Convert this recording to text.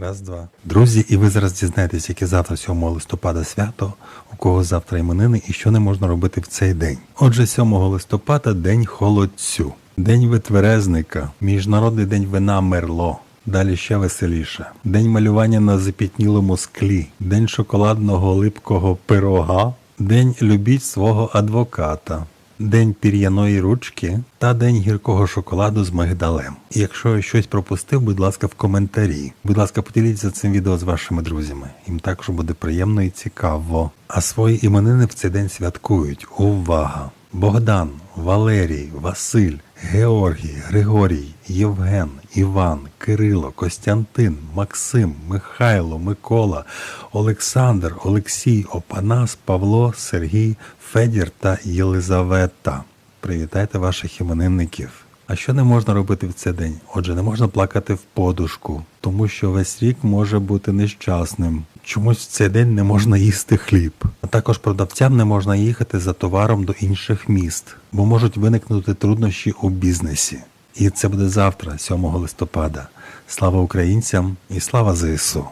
Раз, два. Друзі, і ви зараз дізнаєтесь, яке завтра 7 листопада свято, у кого завтра іменини і що не можна робити в цей день. Отже, 7 листопада день холодцю, день витверезника, міжнародний день вина мерло. Далі ще веселіше. День малювання на запітнілому склі, день шоколадного липкого пирога, день любіть свого адвоката, день пір'яної ручки та день гіркого шоколаду з мигдалем. І якщо я щось пропустив, будь ласка, в коментарі. Будь ласка, поділіться цим відео з вашими друзями. Їм також буде приємно і цікаво. А свої іменини в цей день святкують. Увага! Богдан, Валерій, Василь, Георгій, Григорій, Євген, Іван, Кирило, Костянтин, Максим, Михайло, Микола, Олександр, Олексій, Опанас, Павло, Сергій, Федір та Єлизавета. Привітайте ваших іменинників. А що не можна робити в цей день? Отже, не можна плакати в подушку, тому що весь рік може бути нещасним. Чомусь в цей день не можна їсти хліб. А також продавцям не можна їхати за товаром до інших міст, бо можуть виникнути труднощі у бізнесі. І це буде завтра, 7 листопада. Слава українцям і слава ЗСУ!